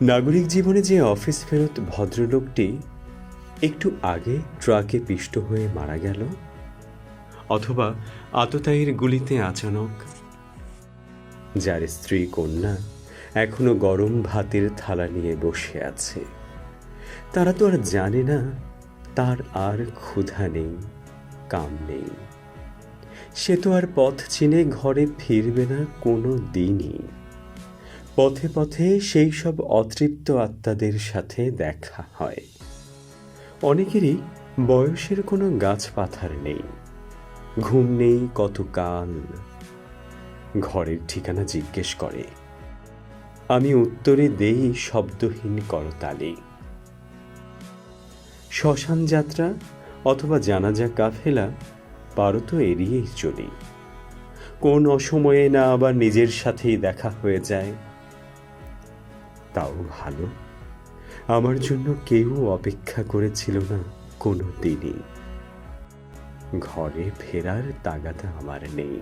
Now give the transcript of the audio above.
নাগরিক জীবনে যে অফিস ফেরত ভদ্রলোকটি একটু আগে ট্রাকে পিষ্ট হয়ে মারা গেল, অথবা আততায়ীর গুলিতে আচানক যার স্ত্রী কন্যা এখনও গরম ভাতের থালা নিয়ে বসে আছে। তারা তো আর জানে না, তার আর ক্ষুধা নেই, কাম নেই। সে তো আর পথ চিনে ঘরে ফিরবে না কোনো দিনই। পথে পথে সেই সব অতৃপ্ত আত্মাদের সাথে দেখা হয়। অনেকেরই বয়সের কোনো গাছ পাথার নেই। ঘুম নেই কত কাল। ঘরের ঠিকানা জিজ্ঞেস করে। আমি উত্তরে দেই শব্দহীন করতালি। শ্মশান যাত্রা অথবা জানাজা কাফেলা তো এড়িয়েই চলি। কোন অসময়ে না আবার নিজের সাথেই দেখা হয়ে যায়। তাও ভালো। আমার জন্য কেউ অপেক্ষা করেছিল না কোনো দিনই ঘরে ফেরার তাগাদা আমার নেই।